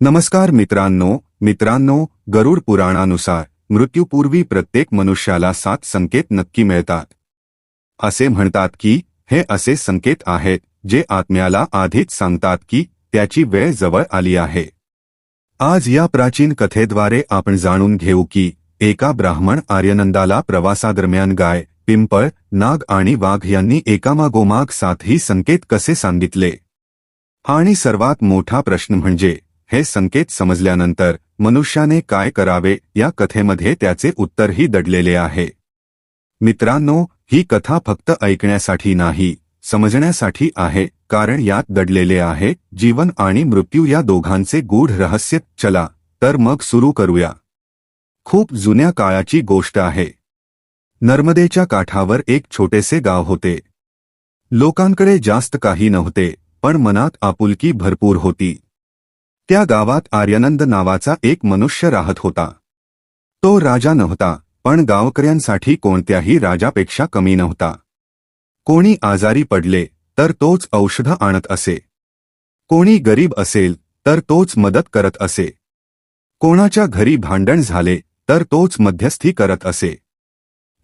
नमस्कार मित्रांनो मित्रांनो गरुड पुराणानुसार मृत्यूपूर्वी प्रत्येक मनुष्याला सात संकेत नक्की मिळतात. असे म्हणतात की हे असे संकेत आहेत जे आत्म्याला आधीच सांगतात की त्याची वेळ जवळ आली आहे. आज या प्राचीन कथेद्वारे आपण जाणून घेऊ की एका ब्राह्मण आर्यनंदाला प्रवासादरम्यान गाय पिंपळ नाग आणि वाघ यांनी एकामागोमाग सातही संकेत कसे सांगितले? आणि सर्वात मोठा प्रश्न म्हणजे हे संकेत समजल्यानंतर मनुष्याने काय करावे या कथेमध्ये त्याचे उत्तरही दडलेले आहे. मित्रांनो ही कथा फक्त ऐकण्यासाठी नाही समजण्यासाठी आहे कारण यात दडलेले आहे जीवन आणि मृत्यू या दोघांचे गूढ रहस्य. चला तर मग सुरू करूया. खूप जुन्या काळाची गोष्ट आहे. नर्मदेच्या काठावर एक छोटेसे गाव होते. लोकांकडे जास्त काही नव्हते पण मनात आपुलकी भरपूर होती. त्या गावात आर्यनंद नावाचा एक मनुष्य राहत होता. तो राजा नव्हता पण गावकऱ्यांसाठी कोणत्याही राजापेक्षा कमी नव्हता. कोणी आजारी पडले तर तोच औषध आणत असे. कोणी गरीब असेल तर तोच मदत करत असे. कोणाच्या घरी भांडण झाले तर तोच मध्यस्थी करत असे.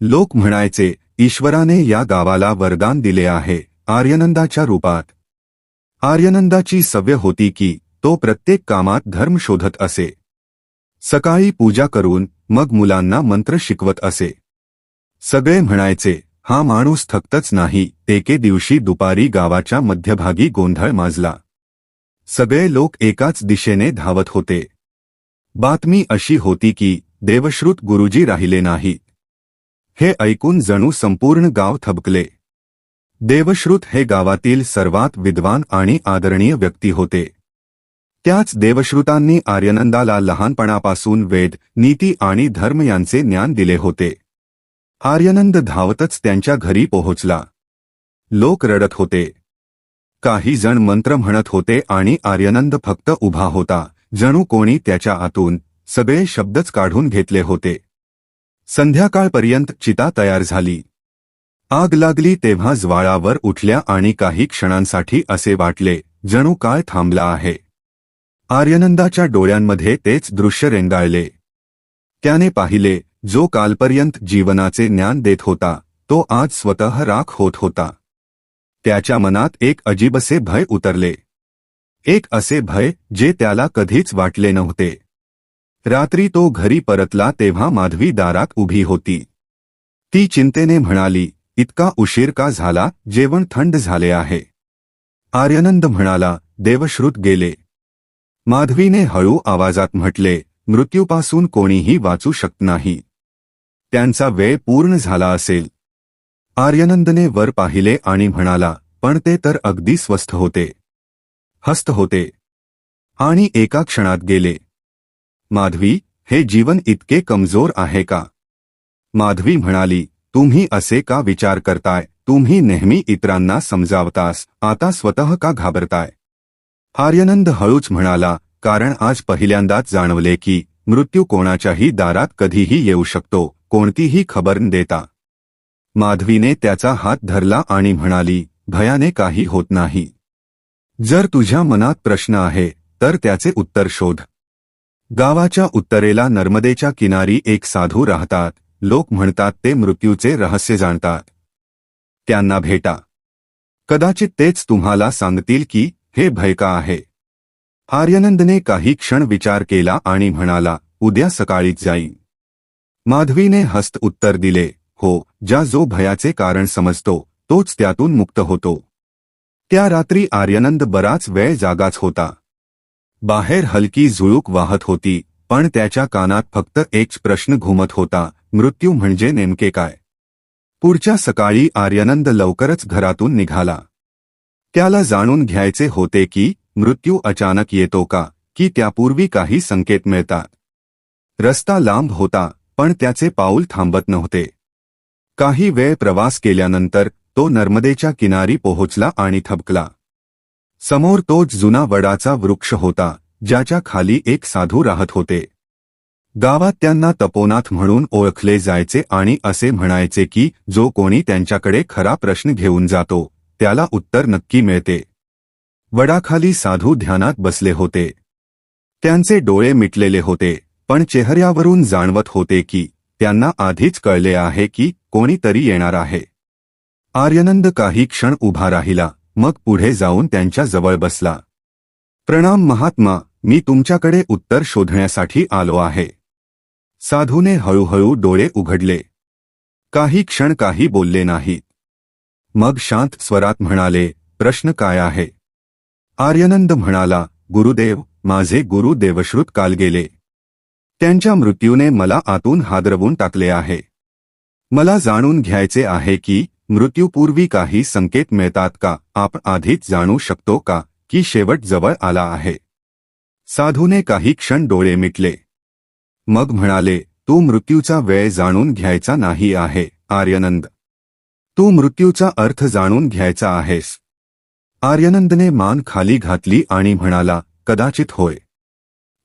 लोक म्हणायचे ईश्वराने या गावाला वरदान दिले आहे आर्यनंदाच्या रूपात. आर्यनंदाची सव्य होती की तो प्रत्येक कामात धर्म शोधत असे. सकाळी पूजा करून मग मुलांना मंत्र शिकवत असे. सगळे म्हणायचे हा माणूस थकतच नाही एके दिवशी दुपारी गावाच्या मध्यभागी गोंधळ माजला. सगळे लोक एकाच दिशेने धावत होते. बातमी अशी होती की देवश्रुत गुरुजी राहिले नाहीत हे ऐकून जणू संपूर्ण गाव थबकले. देवश्रुत हे गावातील सर्वात विद्वान आणि आदरणीय व्यक्ती होते. त्याच देवश्रुतांनी आर्यनंदाला लहानपणापासून वेद नीती आणि धर्म यांचे ज्ञान दिले होते. आर्यनंद धावतच त्यांच्या घरी पोहोचला. लोक रडत होते. काही जण मंत्र म्हणत होते आणि आर्यनंद फक्त उभा होता. जणू कोणी त्याच्या आतून सगळे शब्दच काढून घेतले होते. संध्याकाळपर्यंत चिता तयार झाली. आग लागली तेव्हा ज्वाळावर उठल्या आणि काही क्षणांसाठी असे वाटले जणू काळ थांबला आहे? आर्यनंदाच्या डोळ्यांमध्ये तेच दृश्य रेंगाळले. त्याने पाहिले जो कालपर्यंत जीवनाचे ज्ञान देत होता तो आज स्वतः राख होत होता. त्याच्या मनात एक अजीबसे भय उतरले. एक असे भय जे त्याला कधीच वाटले नव्हते. रात्री तो घरी परतला तेव्हा माधवी दारात उभी होती. ती चिंतेने म्हणाली इतका उशीर का झाला? जेवण थंड झाले आहे. आर्यनंद म्हणाला देवश्रुत गेले. माधवीने हळू आवाजात म्हटले मृत्यूपासून कोणीही वाचू शकत नाही. त्यांचा वेळ पूर्ण झाला असेल. आर्यनंदने वर पाहिले आणि म्हणाला पण ते तर अगदी स्वस्थ होते. हस्त होते. आणि एका क्षणात गेले. माधवी हे जीवन इतके कमजोर आहे का? माधवी म्हणाली तुम्ही असे का विचार करताय? तुम्ही नेहमी इतरांना समजावतास. आता स्वतः का घाबरताय? आर्यनंद हळूच म्हणाला कारण आज पहिल्यांदाच जाणवले की मृत्यू कोणाच्याही दारात कधीही येऊ शकतो कोणतीही खबर न देता. माधवीने त्याचा हात धरला आणि म्हणाली भयाने काही होत नाही. जर तुझ्या मनात प्रश्न आहे तर त्याचे उत्तर शोध. गावाच्या उत्तरेला नर्मदेच्या किनारी एक साधू राहतात. लोक म्हणतात ते मृत्यूचे रहस्य जाणतात. त्यांना भेटा. कदाचित तेच तुम्हाला सांगतील की हे भय का आहे? आर्यनंदने काही क्षण विचार केला आणि म्हणाला उद्या सकाळीच जाईन. माधवीने हस्त उत्तर दिले हो ज्या जो भयाचे कारण समजतो तोच त्यातून मुक्त होतो. त्या रात्री आर्यनंद बराच वेळ जागाच होता. बाहेर हलकी झुळूक वाहत होती पण त्याच्या कानात फक्त एकच प्रश्न घुमत होता मृत्यू म्हणजे नेमके काय? पुढच्या सकाळी आर्यनंद लवकरच घरातून निघाला. त्याला जाणून घ्यायचे होते की मृत्यू अचानक येतो का की त्यापूर्वी काही संकेत मिळतात. रस्ता लांब होता पण त्याचे पाऊल थांबत नव्हते. काही वेळ प्रवास केल्यानंतर तो नर्मदेच्या किनारी पोहोचला आणि थबकला. समोर तोच जुना वडाचा वृक्ष होता ज्याच्या खाली एक साधू राहत होते. गावात त्यांना तपोनाथ म्हणून ओळखले जायचे आणि असे म्हणायचे की जो कोणी त्यांच्याकडे खरा प्रश्न घेऊन जातो त्याला उत्तर नक्की मिळते. वडाखाली साधू ध्यानात बसले होते. त्यांचे डोळे मिटलेले होते पण चेहऱ्यावरून जाणवत होते की त्यांना आधीच कळले आहे की कोणीतरी येणार आहे. आर्यनंद काही क्षण उभा राहिला मग पुढे जाऊन त्यांच्या जवळ बसला. प्रणाम महात्मा मी तुमच्याकडे उत्तर शोधण्यासाठी आलो आहे. साधूने हळूहळू डोळे उघडले. काही क्षण काही बोलले नाहीत. मग शांत स्वरात म्हणाले प्रश्न काय आहे? आर्यनंद म्हणाला गुरुदेव माझे गुरु देवश्रुत काल गेले. त्यांच्या मृत्यूने मला आतून हादरवून टाकले आहे. मला जाणून घ्यायचे आहे की मृत्यूपूर्वी काही संकेत मिळतात का? आपण आधीच जाणू शकतो का की शेवट जवळ आला आहे? साधूने काही क्षण डोळे मिटले. मग म्हणाले तू मृत्यूचा वेळ जाणून घ्यायचा नाही आहे आर्यनंद. तू मृत्यूचा अर्थ जाणून घ्यायचा आहेस. आर्यनंदने मान खाली घातली आणि म्हणाला कदाचित होय.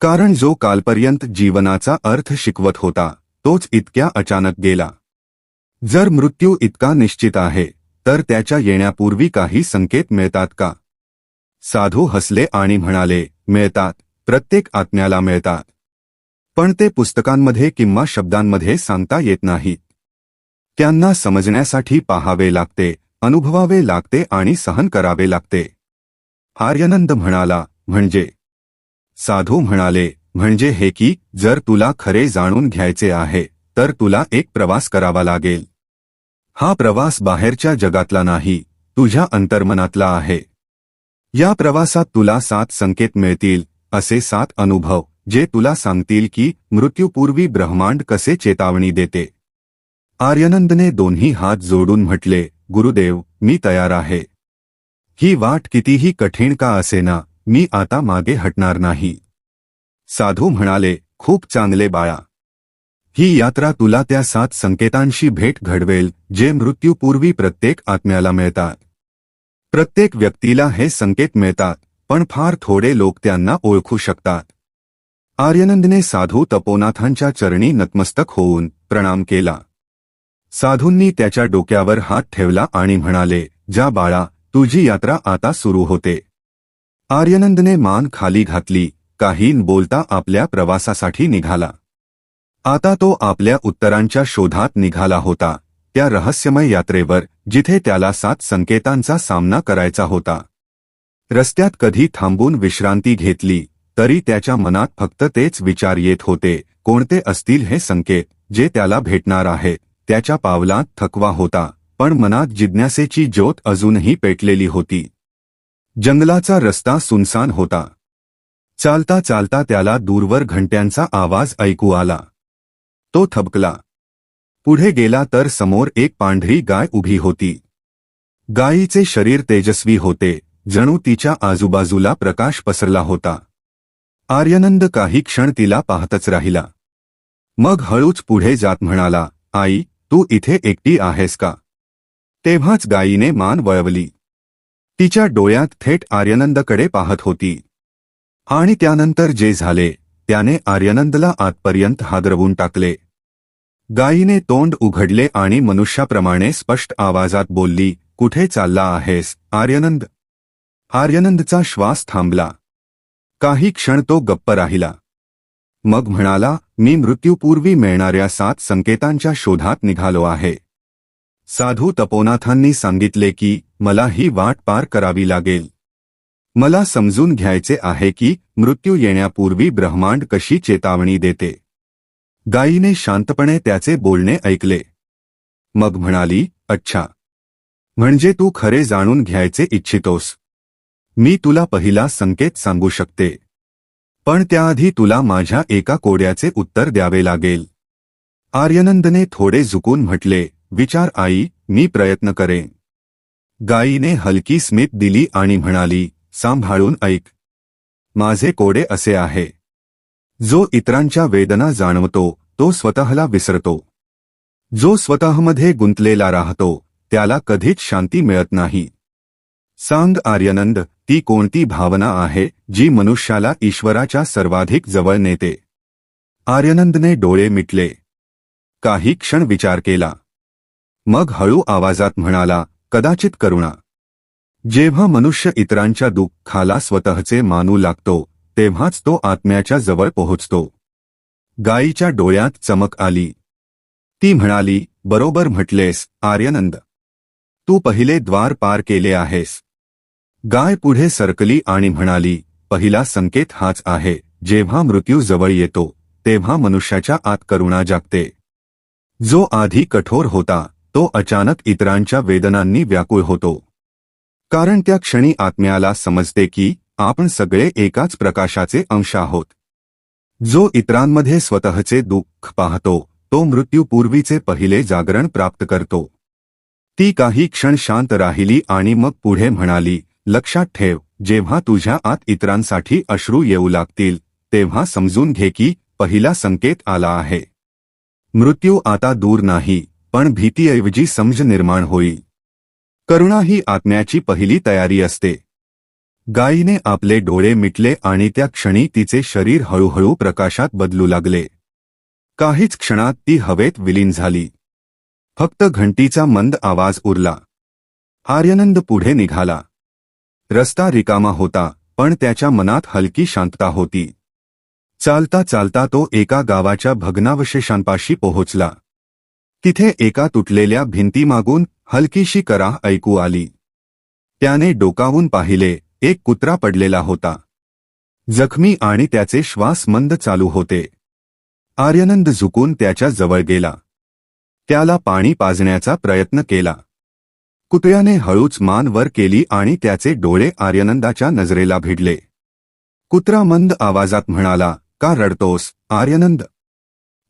कारण जो कालपर्यंत जीवनाचा अर्थ शिकवत होता तोच इतक्या अचानक गेला. जर मृत्यू इतका निश्चित आहे तर त्याच्या येण्यापूर्वी काही संकेत मिळतात का? साधू हसले आणि म्हणाले मिळतात प्रत्येक आत्म्याला मिळतात. पण ते पुस्तकांमध्ये किंवा शब्दांमध्ये सांगता येत नाहीत त्यांना समजण्यासाठी पाहावे लागते अनुभवावे लागते आणि सहन करावे लागते. आर्यनंद म्हणाला म्हणजे? साधू म्हणाले म्हणजे हे की जर तुला खरे जाणून घ्यायचे आहे तर तुला एक प्रवास करावा लागेल. हा प्रवास बाहेरच्या जगातला नाही तुझ्या अंतर्मनातला आहे. या प्रवासात तुला सात संकेत मिळतील असे सात अनुभव जे तुला सांगतील की मृत्यूपूर्वी ब्रह्मांड कसे चेतावणी देते. आर्यनंदने दोन्ही हात जोडून म्हटले गुरुदेव मी तयार आहे. ही वाट कितीही कठीण का असेना मी आता मागे हटणार नाही. साधू म्हणाले खूप चांगले बाळा. ही यात्रा तुला त्या सात संकेतांशी भेट घडवेल जे मृत्यूपूर्वी प्रत्येक आत्म्याला मिळतात. प्रत्येक व्यक्तीला हे संकेत मिळतात पण फार थोडे लोक त्यांना ओळखू शकतात. आर्यनंदने साधू तपोनाथांच्या चरणी नतमस्तक होऊन प्रणाम केला. साधूंनी त्याच्या डोक्यावर हात ठेवला आणि म्हणाले जा बाळा तुझी यात्रा आता सुरू होते. आर्यनंदने मान खाली घातली काही बोलता आपल्या प्रवासासाठी निघाला. आता तो आपल्या उत्तरांच्या शोधात निघाला होता त्या रहस्यमय यात्रेवर जिथे त्याला सात संकेतांचा सामना करायचा होता. रस्त्यात कधी थांबून विश्रांती घेतली तरी त्याच्या मनात फक्त तेच विचार येत होते कोणते असतील हे संकेत जे त्याला भेटणार आहेत त्याच्या पावलात थकवा होता पण मनात जिज्ञासेची ज्योत अजूनही पेटलेली होती. जंगलाचा रस्ता सुनसान होता. चालता चालता त्याला दूरवर घंट्यांचा आवाज ऐकू आला. तो थबकला. पुढे गेला तर समोर एक पांढरी गाय उभी होती. गायीचे शरीर तेजस्वी होते जणू तिच्या आजूबाजूला प्रकाश पसरला होता. आर्यनंद काही क्षण तिला पाहतच राहिला. मग हळूच पुढे जात म्हणाला आई तू इथे एकटी आहेस का? तेव्हाच गायीने मान वळवली. तिच्या डोळ्यात थेट आर्यनंदकडे पाहत होती. आणि त्यानंतर जे झाले त्याने आर्यनंदला आतपर्यंत हादरवून टाकले. गायीने तोंड उघडले आणि मनुष्याप्रमाणे स्पष्ट आवाजात बोलली कुठे चालला आहेस आर्यनंद? आर्यनंदचा श्वास थांबला. काही क्षण तो गप्प राहिला. मग म्हणाला मी मृत्यूपूर्वी मिळणाऱ्या सात संकेतांच्या शोधात निघालो आहे. साधू तपोनाथांनी सांगितले की मला ही वाट पार करावी लागेल. मला समजून घ्यायचे आहे की मृत्यू येण्यापूर्वी ब्रह्मांड कशी चेतावणी देते. गायीने शांतपणे त्याचे बोलणे ऐकले. मग म्हणाली अच्छा. म्हणजे तू खरे जाणून घ्यायचे इच्छितोस. मी तुला पहिला संकेत सांगू शकते. पण त्याआधी तुला माझ्या एका कोड्याचे उत्तर द्यावे लागेल. आर्यनंदने थोडे झुकून म्हटले विचार आई मी प्रयत्न करेन. गायीने हलकी स्मित दिली आणि म्हणाली सांभाळून ऐक. माझे कोडे असे आहे. जो इतरांच्या वेदना जाणवतो तो स्वतःला विसरतो. जो स्वतःमध्ये गुंतलेला राहतो त्याला कधीच शांती मिळत नाही. सांग आर्यनंद ती कोणती भावना आहे जी मनुष्याला ईश्वराच्या सर्वाधिक जवळ नेते? आर्यनंदने डोळे मिटले. काही क्षण विचार केला. मग हळू आवाजात म्हणाला कदाचित करुणा. जेव्हा मनुष्य इतरांच्या दुःखाला स्वतःचे मानू लागतो तेव्हाच तो आत्म्याच्या जवळ पोहोचतो. गायीच्या डोळ्यात चमक आली. ती म्हणाली बरोबर म्हटलेस आर्यनंद. तू पहिले द्वार पार केले आहेस. गाय पुढे सरकली आणि म्हणाली पहिला संकेत हाच आहे जेव्हा मृत्यू जवळ येतो तेव्हा मनुष्याच्या आत करुणा जागते. जो आधी कठोर होता तो अचानक इतरांच्या वेदनांनी व्याकुळ होतो. कारण त्या क्षणी आत्म्याला समजते की आपण सगळे एकाच प्रकाशाचे अंश आहोत. जो इतरांमध्ये स्वतःचे दुःख पाहतो तो मृत्यूपूर्वीचे पहिले जागरण प्राप्त करतो. ती काही क्षण शांत राहिली आणि मग पुढे म्हणाली लक्षात ठेव जेव्हा तुझ्या आत इतरांसाठी अश्रू येऊ लागतील तेव्हा समजून घे की पहिला संकेत आला आहे. मृत्यू आता दूर नाही पण भीतीऐवजी समज निर्माण होईल. करुणा ही आत्म्याची पहिली तयारी असते. गायीने आपले डोळे मिटले आणि त्या क्षणी तिचे शरीर हळूहळू प्रकाशात बदलू लागले. काहीच क्षणात ती हवेत विलीन झाली. फक्त घंटीचा मंद आवाज उरला. आर्यनंद पुढे निघाला. रस्ता रिकामा होता पण त्याच्या मनात हलकी शांतता होती. चालता चालता तो एका गावाच्या भग्नावशेषांपाशी पोहोचला. तिथे एका तुटलेल्या भिंतीमागून हलकीशी करा ऐकू आली. त्याने डोकावून पाहिले एक कुत्रा पडलेला होता. जखमी आणि त्याचे श्वास मंद चालू होते. आर्यनंद झुकून त्याच्याजवळ गेला. त्याला पाणी पाजण्याचा प्रयत्न केला. कुत्र्याने हळूच मान वर केली आणि त्याचे डोळे आर्यनंदाच्या नजरेला भिडले. कुत्रा मंद आवाजात म्हणाला का रडतोस आर्यनंद?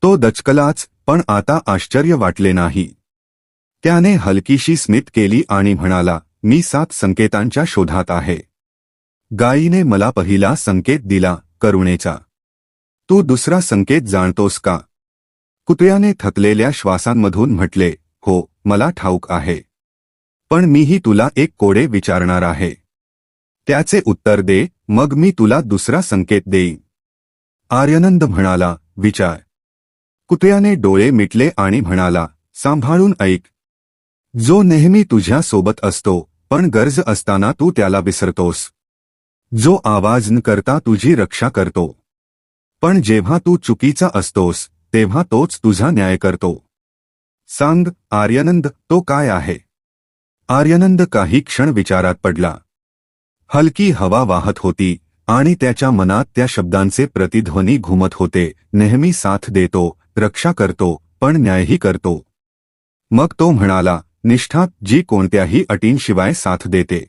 तो दचकलाच पण आता आश्चर्य वाटले नाही. त्याने हलकीशी स्मित केली आणि म्हणाला मी सात संकेतांच्या शोधात आहे. गायीने मला पहिला संकेत दिला करुणेचा. तू दुसरा संकेत जाणतोस का? कुत्र्याने थकलेल्या श्वासांमधून म्हटले हो मला ठाऊक आहे. पण मीही तुला एक कोडे विचारणार आहे. त्याचे उत्तर दे मग मी तुला दुसरा संकेत देईन. आर्यनंद म्हणाला विचार. कुत्र्याने डोळे मिटले आणि म्हणाला सांभाळून ऐक. जो नेहमी तुझ्या सोबत असतो पण गरज असताना तू त्याला विसरतोस. जो आवाज न करता तुझी रक्षा करतो. पण जेव्हा तू चुकीचा असतोस तेव्हा तोच तुझा न्याय करतो. सांग आर्यनंद तो काय आहे? आर्यनंद काही क्षण विचारात पडला. हलकी हवा वाहत होती आणि त्याच्या मनात त्या शब्दांचे प्रतिध्वनी घुमत होते. नेहमी साथ देतो रक्षा करतो पण न्यायही करतो. मग तो म्हणाला निष्ठा जी कोणत्याही अटींशिवाय साथ देते.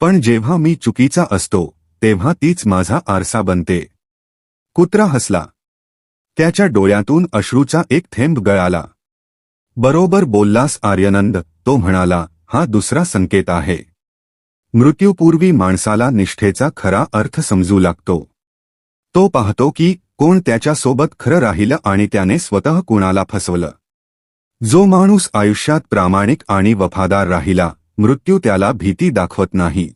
पण जेव्हा मी चुकीचा असतो तेव्हा तीच माझा आरसा बनते. कुत्रा हसला. त्याच्या डोळ्यातून अश्रूचा एक थेंब गळाला. बरोबर बोललास आर्यनंद तो म्हणाला हा दुसरा संकेत आहे. मृत्यूपूर्वी माणसाला निष्ठेचा खरा अर्थ समजू लागतो. तो पाहतो की कोण त्याच्यासोबत खरं राहिलं आणि त्याने स्वतः कुणाला फसवलं. जो माणूस आयुष्यात प्रामाणिक आणि वफादार राहिला मृत्यू त्याला भीती दाखवत नाही.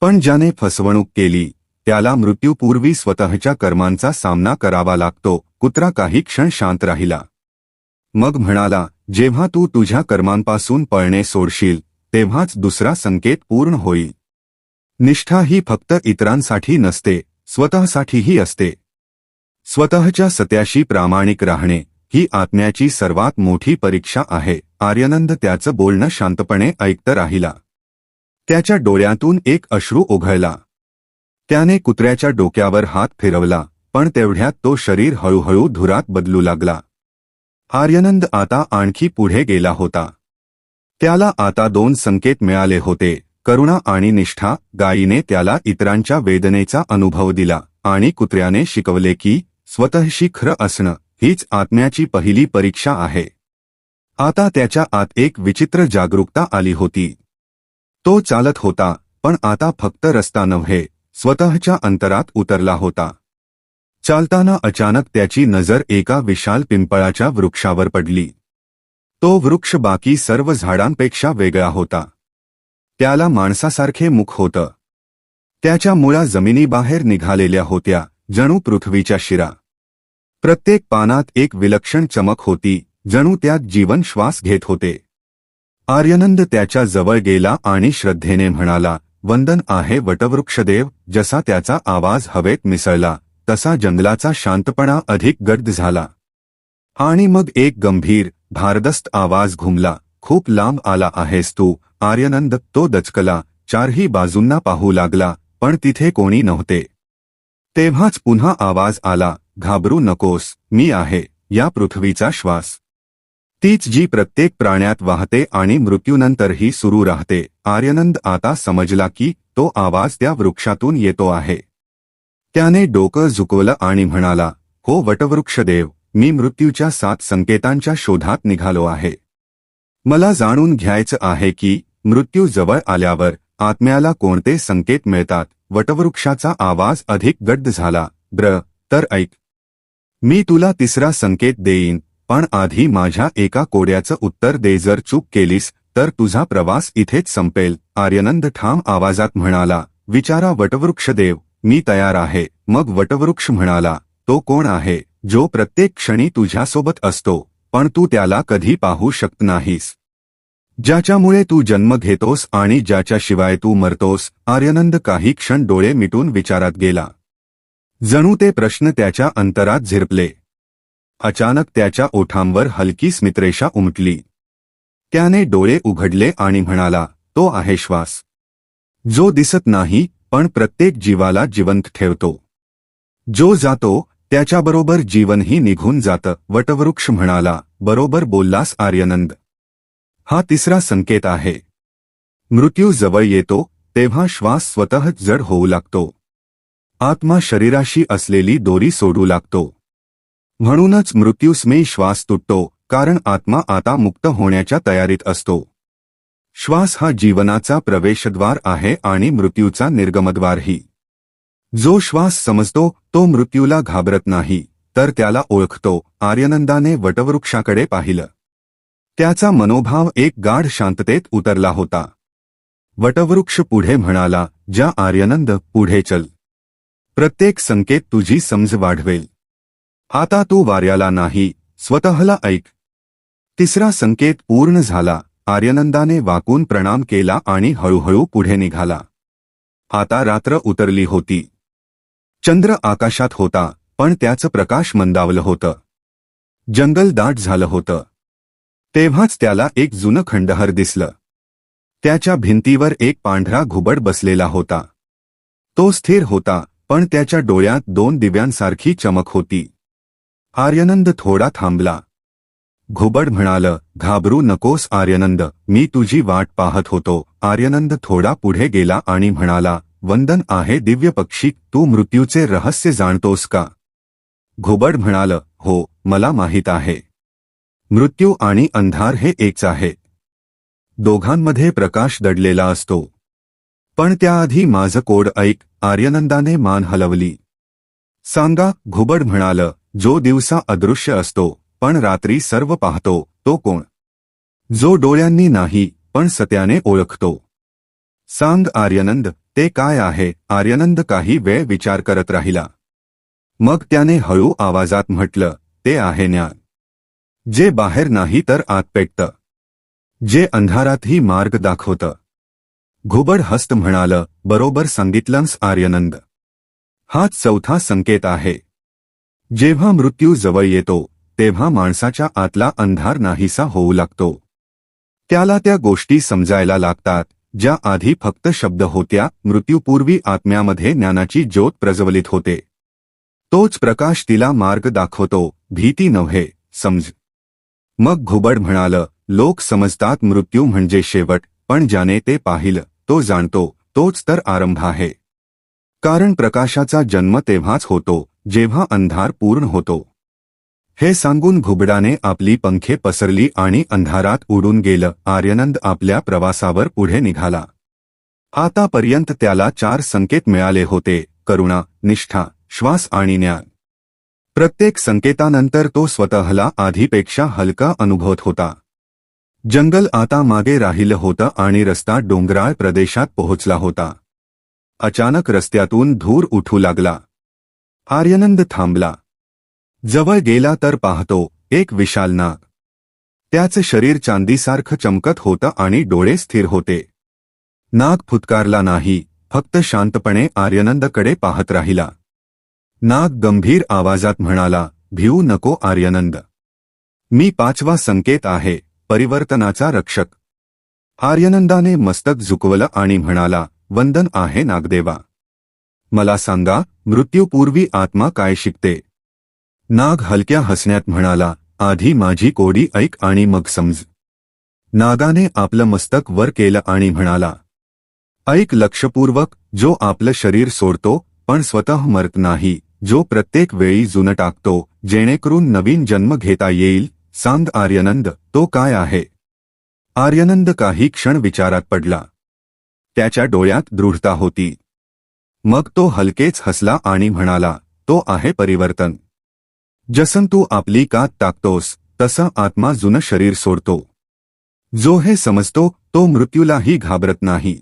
पण ज्याने फसवणूक केली त्याला मृत्यूपूर्वी स्वतःच्या कर्मांचा सामना करावा लागतो कुत्रा काही क्षण शांत राहिला. मग म्हणाला जेव्हा तू तुझ्या कर्मांपासून पळणे सोडशील तेव्हाच दुसरा संकेत पूर्ण होईल. निष्ठा ही फक्त इतरांसाठी नसते स्वतःसाठीही असते. स्वतःच्या सत्याशी प्रामाणिक राहणे ही आत्म्याची सर्वात मोठी परीक्षा आहे आर्यनंद त्याचं बोलणं शांतपणे ऐकत राहिला. त्याच्या डोळ्यातून एक अश्रू ओघळला त्याने कुत्र्याच्या डोक्यावर हात फिरवला पण तेवढ्यात तो शरीर हळूहळू धुरात बदलू लागला. आर्यनंद आता आणखी पुढे गेला होता. त्याला आता दोन संकेत मिळाले होते. करुणा आणि निष्ठा गायीने त्याला इतरांच्या वेदनेचा अनुभव दिला आणि कुत्र्याने शिकवले की स्वतःशी खरं असणं हीच आत्म्याची पहिली परीक्षा आहे. आता त्याच्या आत एक विचित्र जागरूकता आली होती. तो चालत होता पण आता फक्त रस्ता नव्हे स्वतःच्या अंतरात उतरला होता. चालताना अचानक त्याची नजर एका विशाल पिंपळाच्या वृक्षावर पडली. तो वृक्ष बाकी सर्व झाडांपेक्षा वेगळा होता. त्याला माणसासारखे मुख होतं. त्याच्या मुळा जमिनीबाहेर निघालेल्या होत्या जणू पृथ्वीच्या शिरा. प्रत्येक पानात एक विलक्षण चमक होती जणू त्यात जीवन श्वास घेत होते. आर्यनंद त्याच्याजवळ गेला आणि श्रद्धेने म्हणाला वंदन आहे वटवृक्षदेव जसा त्याचा आवाज हवेत मिसळला. तसा जंगलाचा शांतपणा अधिक गड्ड झाला. आणि मग एक गंभीर भारदस्त आवाज घुमला खूप लांब आला आहेस तू आर्यनंद तो दचकला चारही बाजूंना पाहू लागला पण तिथे कोणी नव्हते. तेव्हाच पुन्हा आवाज आला घाबरू नकोस मी आहे या पृथ्वीचा श्वास. तीच जी प्रत्येक प्राण्यात वाहते आणि मृत्यूनंतरही सुरू राहते आर्यनंद आता समजला की तो आवाज त्या वृक्षातून येतो आहे. त्याने डोकं झुकवलं आणि म्हणाला हो वटवृक्षदेव मी मृत्यूच्या सात संकेतांच्या शोधात निघालो आहे. मला जाणून घ्यायचं आहे की मृत्यू जवळ आल्यावर आत्म्याला कोणते संकेत मिळतात? वटवृक्षाचा आवाज अधिक गड्ड झाला ब्र तर ऐक. मी तुला तिसरा संकेत देईन पण आधी माझ्या एका कोड्याचं उत्तर दे. जर चूक केलीस तर तुझा प्रवास इथेच संपेल. आर्यनंद ठाम आवाजात म्हणाला विचारा वटवृक्षदेव मी तयार आहे. मग वटवृक्ष म्हणाला तो कोण आहे? जो प्रत्येक क्षणी तुझ्यासोबत असतो पण तू त्याला कधी पाहू शकत नाहीस. ज्याच्यामुळे तू जन्म घेतोस आणि ज्याच्याशिवाय तू मरतोस. आर्यनंद काही क्षण डोळे मिटून विचारात गेला. जणू ते प्रश्न त्याच्या अंतरात झिरपले. अचानक त्याच्या ओठांवर हलकी स्मित्रेषा उमटली. त्याने डोळे उघडले आणि म्हणाला तो आहे श्वास. जो दिसत नाही पण प्रत्येक जीवाला जिवंत ठेवतो. जो जातो त्याच्याबरोबर जीवनही निघून जातं वटवृक्ष म्हणाला बरोबर बोललास आर्यनंद. हा तिसरा संकेत आहे. मृत्यू जवळ येतो तेव्हा श्वास स्वतः जड होऊ लागतो. आत्मा शरीराशी असलेली दोरी सोडू लागतो. म्हणूनच मृत्यूस्मे श्वास तुटतो कारण आत्मा आता मुक्त होण्याच्या तयारीत असतो. श्वास हा जीवनाचा प्रवेशद्वार आहे आणि मृत्यूचा निर्गमद्वारही. जो श्वास समजतो तो मृत्यूला घाबरत नाही तर त्याला ओळखतो आर्यनंदाने वटवृक्षाकडे पाहिलं. त्याचा मनोभाव एक गाढ शांततेत उतरला होता. वटवृक्ष पुढे म्हणाला ज्या आर्यनंद पुढे चल. प्रत्येक संकेत तुझी समज वाढवेल. आता तू वाऱ्याला नाही स्वतःला ऐक. तिसरा संकेत पूर्ण झाला. आर्यनंदाने वाकून प्रणाम केला आणि हळूहळू पुढे निघाला. आता रात्र उतरली होती. चंद्र आकाशात होता पण त्याचं प्रकाश मंदावलं होतं. जंगल दाट झालं होतं. तेव्हाच त्याला एक जुनं खंडहर दिसलं. त्याच्या भिंतीवर एक पांढरा घुबड बसलेला होता. तो स्थिर होता पण त्याच्या डोळ्यात दोन दिव्यांसारखी चमक होती. आर्यनंद थोडा थांबला. घुबड म्हणालं घाबरू नकोस आर्यनंद मी तुझी वाट पाहत होतो. आर्यनंद थोडा पुढे गेला आणि म्हणाला वंदन आहे दिव्य पक्षी तू मृत्यूचे रहस्य जाणतोस का? घुबड म्हणालं हो मला माहीत आहे. मृत्यू आणि अंधार हे एकच आहे. दोघांमध्ये प्रकाश दडलेला असतो. पण त्याआधी माझं कोड ऐक. आर्यनंदाने मान हलवली. सांगा घुबड म्हणालं जो दिवसा अदृश्य असतो पण रात्री सर्व पाहतो तो कोण? जो डोळ्यांनी नाही पण सत्याने ओळखतो. सांग आर्यनंद ते काय आहे? आर्यनंद काही वेळ विचार करत राहिला. मग त्याने हळू आवाजात म्हटलं ते आहे ज्ञान. जे बाहेर नाही तर आत पेटतं. जे अंधारातही मार्ग दाखवतं. घुबड हस्त म्हणालं बरोबर सांगितलंस आर्यनंद. हाच चौथा संकेत आहे. जेव्हा मृत्यू जवळ येतो तेव्हा माणसाच्या आतला अंधार नाहीसा होऊ लागतो. त्याला त्या गोष्टी समजायला लागतात ज्या आधी फक्त शब्द होत्या मृत्यूपूर्वी आत्म्यामध्ये ज्ञानाची ज्योत प्रज्वलित होते. तोच प्रकाश तिला मार्ग दाखवतो भीती नव्हे समज. मग घुबड म्हणालं लोक समजतात मृत्यू म्हणजे शेवट पण ज्याने ते पाहिलं तो जाणतो तोच तर आरंभ आहे. कारण प्रकाशाचा जन्म तेव्हाच होतो जेव्हा अंधार पूर्ण होतो. हे सांगून घुबडाने आपली पंखे पसरली आणि अंधारात उडून गेलं. आर्यनंद आपल्या प्रवासावर पुढे निघाला. आतापर्यंत त्याला चार संकेत मिळाले होते. करुणा निष्ठा श्वास आणि ज्ञान प्रत्येक संकेतानंतर तो स्वतःला आधीपेक्षा हलका अनुभवत होता. जंगल आता मागे राहिलं होतं आणि रस्ता डोंगराळ प्रदेशात पोहोचला होता. अचानक रस्त्यातून धूर उठू लागला. आर्यनंद थांबला. जवळ गेला तर पाहतो एक विशाल नाग त्याचे शरीर चांदीसारखं चमकत होतं आणि डोळे स्थिर होते. नाग फुतकारला नाही फक्त शांतपणे आर्यनंदकडे पाहत राहिला. नाग गंभीर आवाजात म्हणाला भिऊ नको आर्यनंद. मी पाचवा संकेत आहे परिवर्तनाचा रक्षक. आर्यनंदाने मस्तक झुकवलं आणि म्हणाला वंदन आहे नागदेवा. मला सांगा मृत्यूपूर्वी आत्मा काय शिकते? नाग हलक्या हसण्यात म्हणाला आधी माझी कोडी ऐक आणि मग समज. नागाने आपलं मस्तक वर केलं आणि म्हणाला ऐक लक्षपूर्वक जो आपलं शरीर सोडतो पण स्वतः मरत नाही जो प्रत्येक वेळी जुनं टाकतो जेणेकरून नवीन जन्म घेता येईल सांग आर्यनंद तो काय आहे? आर्यनंद काही क्षण विचारात पडला. त्याच्या डोळ्यात दृढता होती. मग तो हलकेच हसला आणि म्हणाला तो आहे परिवर्तन. जसं तू आपली कात टाकतोस तसा आत्मा जुनं शरीर सोडतो. जो हे समजतो तो मृत्यूलाही घाबरत नाही.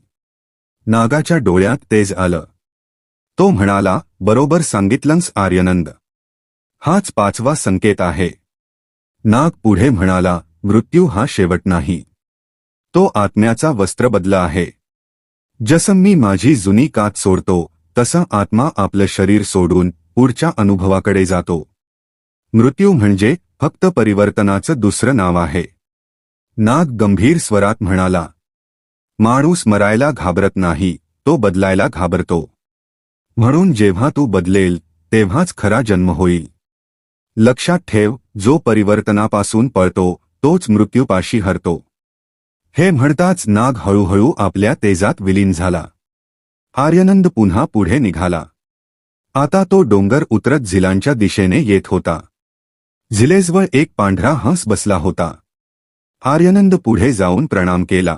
नागाच्या डोळ्यात तेज आलं. तो म्हणाला बरोबर सांगितलंस आर्यनंद. हाच पाचवा संकेत आहे. नाग पुढे म्हणाला मृत्यू हा शेवट नाही. तो आत्म्याचा वस्त्र बदला आहे. जसं मी माझी जुनी कात सोडतो तसं आत्मा आपलं शरीर सोडून पुढच्या अनुभवाकडे जातो. मृत्यू म्हणजे फक्त परिवर्तनाचं दुसरं नाव आहे. नाग गंभीर स्वरात म्हणाला माणूस मरायला घाबरत नाही तो बदलायला घाबरतो. म्हणून जेव्हा तू बदलेल तेव्हाच खरा जन्म होईल. लक्षात ठेव जो परिवर्तनापासून पळतो तोच मृत्यूपाशी हरतो. हे म्हणताच नाग हळूहळू आपल्या तेजात विलीन झाला. आर्यनंद पुन्हा पुढे निघाला. आता तो डोंगर उतरत झिलांच्या दिशेने येत होता. झिलेजवळ एक पांढरा हंस बसला होता. आर्यनंद पुढे जाऊन प्रणाम केला.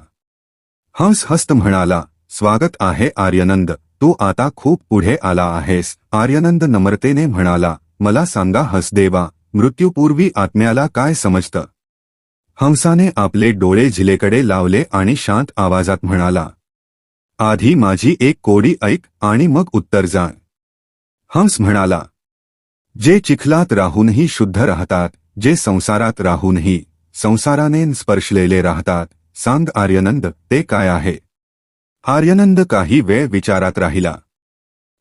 हंस हस्त म्हणाला स्वागत आहे आर्यनंद तू आता खूप पुढे आला आहेस. आर्यनंद नम्रतेने म्हणाला मला सांगा हसदेवा मृत्यूपूर्वी आत्म्याला काय समजतं? हंसाने आपले डोळे झिलेकडे लावले आणि शांत आवाजात म्हणाला आधी माझी एक कोडी ऐक आणि मग उत्तर जाण. हंस म्हणाला जे चिखलात राहूनही शुद्ध राहतात जे संसारात राहूनही संसाराने स्पर्शलेले राहतात सांग आर्यनंद ते काय आहे? आर्यनंद काही वेळ विचारात राहिला.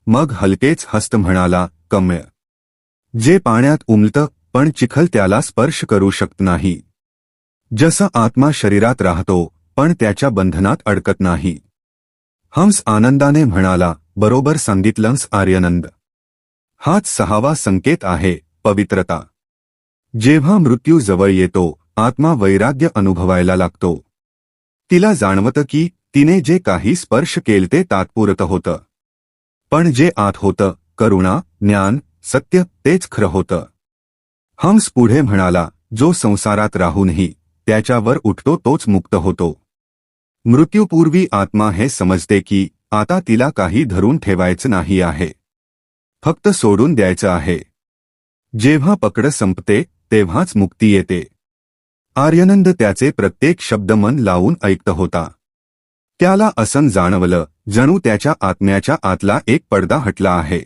मग हलकेच हस्त म्हणाला कम्य. जे पाण्यात उमलतं पण चिखल त्याला स्पर्श करू शकत नाही. जसं आत्मा शरीरात राहतो पण त्याच्या बंधनात अडकत नाही. हंस आनंदाने म्हणाला बरोबर सांगितलंस आर्यनंद. हाच सहावा संकेत आहे पवित्रता. जेव्हा मृत्यू जवळ येतो आत्मा वैराग्य अनुभवायला लागतो. तिला जाणवतं की तिने जे काही स्पर्श केले ते तात्पुरतं होतं. पण जे आत होतं करुणा ज्ञान सत्य तेच खरं होतं. हंस पुढे म्हणाला जो संसारात राहूनही त्याच्यावर उठतो तोच मुक्त होतो. मृत्यूपूर्वी आत्मा हे समजते की आता तिला काही धरून ठेवायचं नाही आहे. फक्त सोडून द्यायचं आहे. जेव्हा पकड संपते तेव्हाच मुक्ती येते. आर्यनंद त्याचे प्रत्येक शब्द मन लावून ऐकत होता. त्याला असं जाणवलं जणू त्याच्या आत्म्याच्या आतला एक पडदा हटला आहे.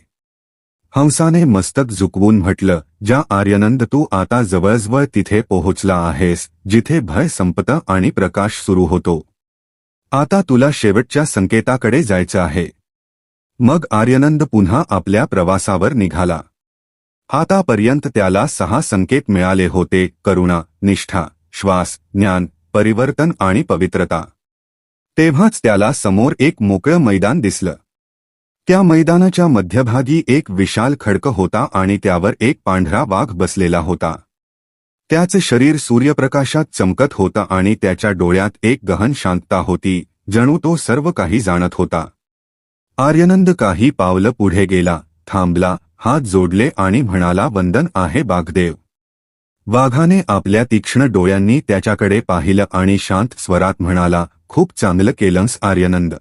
हंसाने मस्तक झुकवून म्हटलं ज्या आर्यनंद तू आता जवळजवळ तिथे पोहोचला आहेस जिथे भय संपतं आणि प्रकाश सुरू होतो. आता तुला शेवटच्या संकेताकडे जायचं आहे. मग आर्यनंद पुन्हा आपल्या प्रवासावर निघाला. आतापर्यंत त्याला सहा संकेत मिळाले होते करुणा निष्ठा श्वास ज्ञान परिवर्तन आणि पवित्रता. तेव्हाच त्याला समोर एक मोकळं मैदान दिसलं. त्या मैदानाच्या मध्यभागी एक विशाल खडक होता आणि त्यावर एक पांढरा वाघ बसलेला होता. त्याचं शरीर सूर्यप्रकाशात चमकत होतं आणि त्याच्या डोळ्यात एक गहन शांतता होती जणू तो सर्व काही जाणत होता. आर्यनंद काही पावलं पुढे गेला थांबला हात जोडले आणि म्हणाला वंदन आहे बागदेव. वाघाने आपल्या तीक्ष्ण डोळ्यांनी त्याच्याकडे पाहिलं आणि शांत स्वरात म्हणाला खूप चांगलं केलंस आर्यनंद.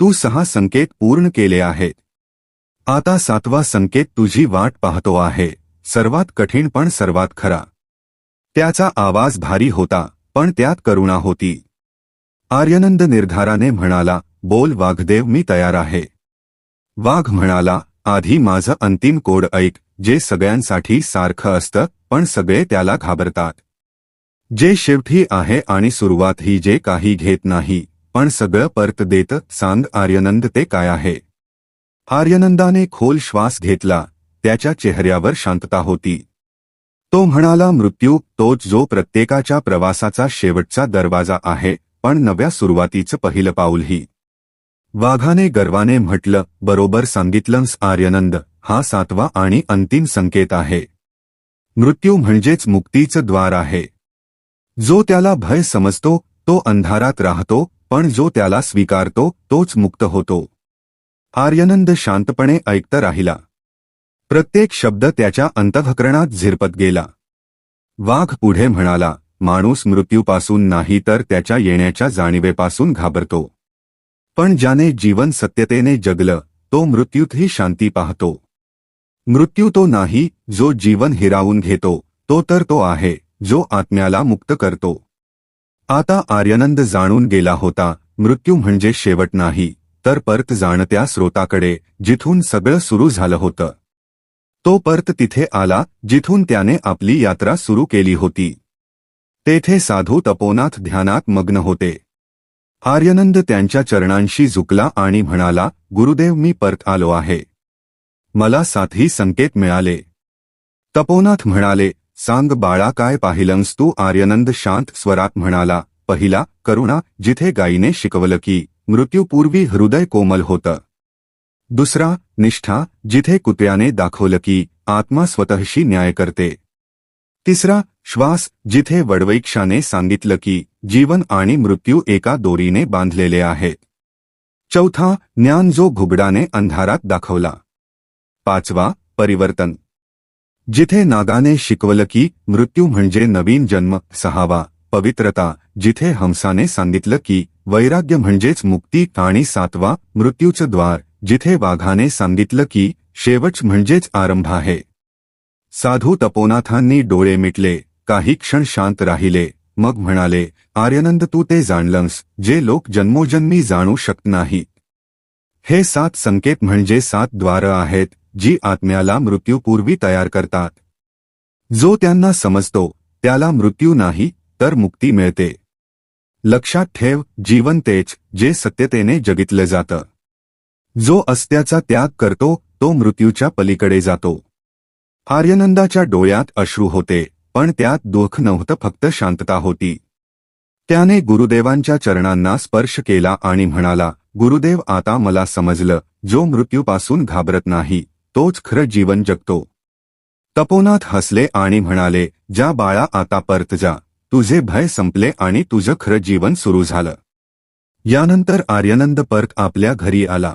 तू सहा संकेत पूर्ण केले आहेत. आता सातवा संकेत तुझी वाट पाहतो आहे. सर्वात कठीण पण सर्वात खरा. त्याचा आवाज भारी होता पण त्यात करुणा होती. आर्यनंद निर्धाराने म्हणाला बोल वाघदेव मी तयार आहे. वाघ म्हणाला आधी माझं अंतिम कोड ऐक जे सगळ्यांसाठी सारखं असतं पण सगळे त्याला घाबरतात. जे शेवटी आहे आणि सुरुवात ही जे काही घेत नाही पण सगळं परत देत सांग आर्यनंद ते काय आहे. आर्यनंदाने खोल श्वास घेतला त्याच्या चेहऱ्यावर शांतता होती. तो म्हणाला मृत्यू तोच जो प्रत्येकाच्या प्रवासाचा शेवटचा दरवाजा आहे पण नव्या सुरुवातीचं पहिलं पाऊलही. वाघाने गर्वाने म्हटलं बरोबर सांगितलंस आर्यनंद हा सातवा आणि अंतिम संकेत आहे. मृत्यू म्हणजेच मुक्तीचं द्वार आहे. जो त्याला भय समजतो तो अंधारात राहतो पण जो त्याला स्वीकारतो तोच मुक्त होतो. आर्यनंद शांतपणे ऐकत राहिला. प्रत्येक शब्द त्याच्या अंतःकरणात झिरपत गेला. वाघ पुढे म्हणाला माणूस मृत्यूपासून नाही तर त्याच्या येण्याच्या जाणीवेपासून घाबरतो. पण ज्याने जीवन सत्यतेने जगलं तो मृत्यूतही शांती पाहतो. मृत्यू तो नाही जो जीवन हिरावून घेतो तो तर तो आहे जो आत्म्याला मुक्त करतो. आता आर्यनंद जाणून गेला होता मृत्यू म्हणजे शेवट नाही तर परत जाणत्या स्रोताकडे जिथून सगळं सुरू झालं होतं. तो परत तिथे आला जिथून त्याने आपली यात्रा सुरू केली होती. तेथे साधू तपोनाथ ध्यानात मग्न होते. आर्यनंद त्यांच्या चरणांशी झुकला आणि म्हणाला गुरुदेव मी परत आलो आहे. मला साथही संकेत मिळाले. तपोनाथ म्हणाले सांग बाळा काय पाहिलंस तू? आर्यनंद शांत स्वरात म्हणाला पहिला करुणा जिथे गायीने शिकवलं की मृत्यूपूर्वी हृदय कोमल होतं. दुसरा निष्ठा जिथे कुत्र्याने दाखवलं की आत्मा स्वतःशी न्याय करते. तिसरा श्वास जिथे वडवैक्षाने सांगितलं की जीवन आणि मृत्यू एका दोरीने बांधलेले आहेत चौथा ज्ञान जो घुबडाने अंधारात दाखवला. पाचवा परिवर्तन. जिथे नागाने शिकवलं की मृत्यू म्हणजे नवीन जन्म. सहावा पवित्रता. जिथे हंसाने सांगितलं की वैराग्य म्हणजेच मुक्ती. आणि सातवा मृत्यूचं द्वार. जिथे वाघाने सांगितलं की शेवट म्हणजेच आरंभ आहे. साधू तपोनाथांनी डोळे मिटले. काही क्षण शांत राहिले. मग म्हणाले आर्यनंद तू ते जाणलंस जे लोक जन्मोजन्मी जाणू शकत नाही. हे सात संकेत म्हणजे सात द्वारं आहेत जी आत्म्याला मृत्यूपूर्वी तयार करतात. जो त्यांना समजतो त्याला मृत्यू नाही तर मुक्ती मिळते. लक्षात ठेव जीवन तेच जे सत्यतेने जगितलं जातं. जो अस्त्याचा त्याग करतो तो मृत्यूच्या पलीकडे जातो. आर्यनंदाच्या डोळ्यात अश्रू होते. पण त्यात दुःख नव्हतं फक्त शांतता होती. त्याने गुरुदेवांच्या चरणांना स्पर्श केला आणि म्हणाला गुरुदेव आता मला समजलं जो मृत्यूपासून घाबरत नाही तोच खरं जीवन जगतो. तपोनाथ हसले आणि म्हणाले ज्या बाळा आता परत जा. तुझे भय संपले आणि तुझं खरं जीवन सुरू झालं. यानंतर आर्यनंद परत आपल्या घरी आला.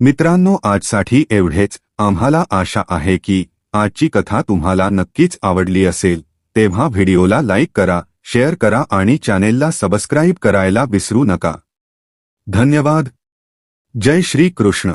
मित्रांनो आजसाठी एवढेच. आम्हाला आशा आहे की आजची कथा तुम्हाला नक्कीच आवडली असेल तेव्हा व्हिडिओला लाईक करा शेअर करा आणि चॅनेलला सबस्क्राईब करायला विसरू नका. धन्यवाद. जय श्री कृष्ण